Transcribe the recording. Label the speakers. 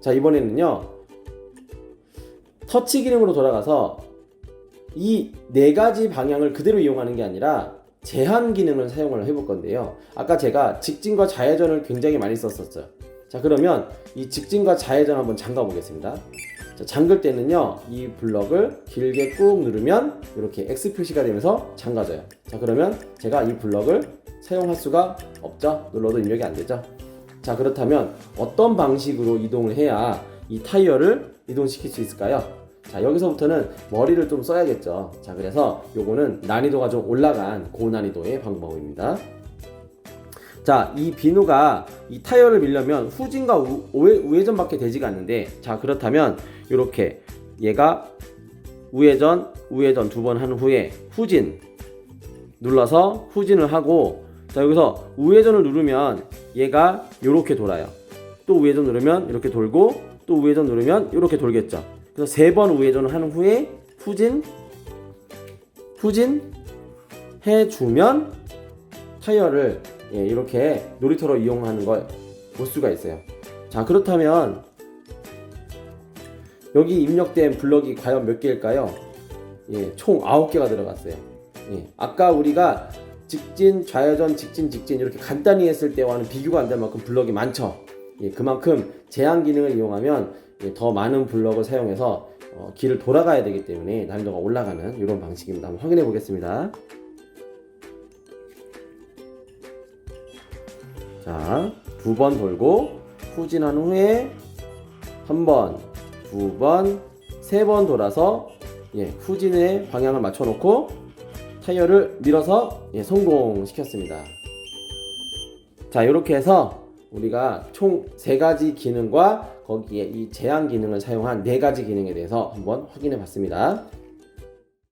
Speaker 1: 자, 이번에는요. 터치 기능으로 돌아가서 이 네 가지 방향을 그대로 이용하는 게 아니라 제한 기능을 사용을 해볼 건데요. 아까 제가 직진과 좌회전을 굉장히 많이 썼었어요. 자, 그러면 이 직진과 좌회전 한번 잠가 보겠습니다. 자, 잠글 때는요, 이 블럭을 길게 꾹 누르면 이렇게 X 표시가 되면서 잠가져요. 자, 그러면 제가 이 블럭을 사용할 수가 없죠. 눌러도 입력이 안 되죠. 자, 그렇다면 어떤 방식으로 이동을 해야 이 타이어를 이동시킬 수 있을까요? 자, 여기서부터는 머리를 좀 써야겠죠. 자, 그래서 요거는 난이도가 좀 올라간 고난이도의 방법입니다. 자, 이 비누가 이 타이어를 밀려면 후진과 우, 우회, 우회전밖에 되지가 않는데, 자, 그렇다면 이렇게 얘가 우회전, 우회전 두 번 한 후에 후진 눌러서 후진을 하고, 자, 여기서 우회전을 누르면 얘가 이렇게 돌아요. 또 우회전 누르면 이렇게 돌고, 또 우회전 누르면 이렇게 돌겠죠. 그래서 세 번 우회전을 한 후에 후진, 후진 해주면 타이어를 예, 이렇게 놀이터로 이용하는 걸 볼 수가 있어요. 자, 그렇다면 여기 입력된 블럭이 과연 몇 개일까요? 예, 총 9개가 들어갔어요. 예, 아까 우리가 직진, 좌회전, 직진, 직진 이렇게 간단히 했을 때와는 비교가 안 될 만큼 블럭이 많죠. 예, 그만큼 제한 기능을 이용하면 예, 더 많은 블럭을 사용해서 어, 길을 돌아가야 되기 때문에 난이도가 올라가는 이런 방식입니다. 한번 확인해 보겠습니다. 자, 두 번 돌고 후진한 후에 한 번, 두 번, 세 번 돌아서 예, 후진의 방향을 맞춰 놓고 타이어를 밀어서 예, 성공시켰습니다. 자, 이렇게 해서 우리가 총 세 가지 기능과 거기에 이 제한 기능을 사용한 네 가지 기능에 대해서 한번 확인해 봤습니다.